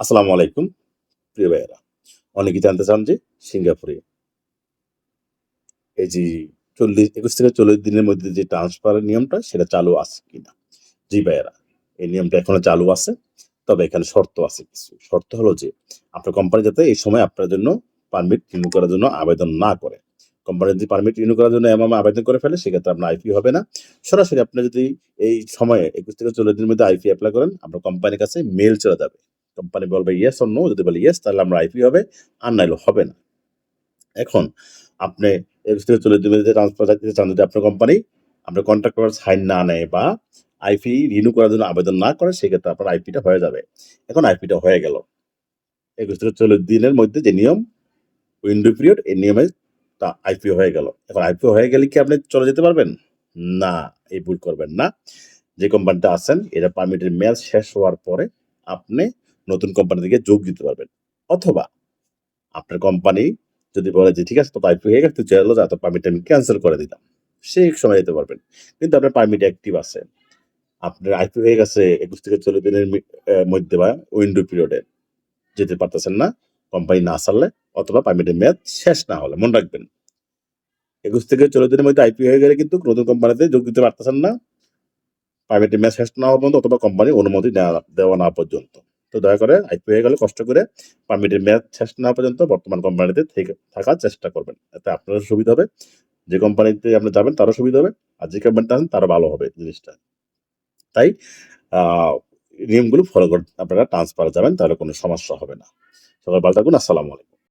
আসসালামু আলাইকুম, প্রিয় ভাইয়েরা। অনেকেই জানতে চান যে সিঙ্গাপুরে এই যে চল্লিশ, একুশ থেকে চল্লিশ দিনের মধ্যে যে ট্রান্সফারের নিয়মটা, সেটা চালু আছে কিনা? জি ভাইয়েরা, এই নিয়মটা এখনও চালু আছে, তবে এখানে শর্ত আছে কিছু। শর্ত হলো যে, আপনার কোম্পানি যাতে এই সময় আপনার জন্য পারমিট রিনিউ করার জন্য আবেদন না করে। কোম্পানি যদি পারমিট রিনিউ করার জন্য এমন আবেদন করে ফেলে, সেক্ষেত্রে আপনার আইপি হবে না। সরাসরি আপনি যদি এই সময়ে একুশ থেকে চল্লিশ দিনের মধ্যে আইপি অ্যাপ্লাই করেন, আপনার কোম্পানির কাছে মেল চলে যাবে। কোম্পানি বলবে ইয়েস অর নো যদি বলে ইয়েস তাহলে আমরা আইপি হবে আর নাইলে হবে না। এখন আপনি একুশ থেকে চল্লিশ দিনের মধ্যে ট্রান্সফার দিতে চান, যদি আপনার কোম্পানি আপনার কন্ট্রাক্ট করার সাইন না নেয় বা আইপি রিনিউ করার জন্য আবেদন না করে, সেক্ষেত্রে আপনার আইপিটা হয়ে যাবে। এখন আইপিটা হয়ে গেল। একুশ থেকে চল্লিশ দিনের মধ্যে যে নিয়ম উইন্ডো পিরিয়ড এই নিয়মে তা আইপি হয়ে গেল। এখন আইপি হয়ে গেলে কি আপনি চলে যেতে পারবেন? না, এই ভুল করবেন না। যে কোম্পানিটা আছেন এটা পারমিটের মেয়াদ শেষ হওয়ার পরে আপনি নতুন কোম্পানি থেকে যোগ দিতে পারবেন। অথবা আপনার কোম্পানি যদি বলে যে, ঠিক আছে, তো আইপি হয়ে গেছে চলে যা, তোর পারমিটটা আমি ক্যান্সেল করে দিলাম। সেই সময় যেতে পারবেন। কিন্তু আপনার পারমিট অ্যাক্টিভ আছে। আপনার আইপি হয়ে গেছে একুশ থেকে চল্লিশ দিনের মধ্যে বা উইন্ডো পিরিয়ডে যেতে পারতেছেন না কোম্পানি না ছাড়লে অথবা পারমিটের মেয়াদ শেষ না হলে, মনে রাখবেন। একুশ থেকে চল্লিশ দিনের মধ্যে আইপি হয়ে গেলে কিন্তু নতুন কোম্পানিতে যোগ দিতে পারতেছেন না। প্রাইভেট মেয়াদ শেষ না হওয়া পর্যন্ত অথবা কোম্পানি অনুমতি দেওয়া না পর্যন্ত। তো দয়া করে আইপি হয়ে গেলে কষ্ট করে পারমিটের মেয়াদ শেষ না পর্যন্ত বর্তমান কোম্পানিতে থেকে- থাকার চেষ্টা করবেন। এতে আপনারও সুবিধা হবে। যে কোম্পানিতে আপনি যাবেন তারও সুবিধা হবে আর যে কোম্পানিতে আসেন তারও ভালো হবে জিনিসটা। তাই নিয়মগুলো ফলো করে আপনারা ট্রান্সফার যাবেন তাহলে কোনো সমস্যা হবে না। সকাল ভালো থাকুন। আসসালামু আলাইকুম।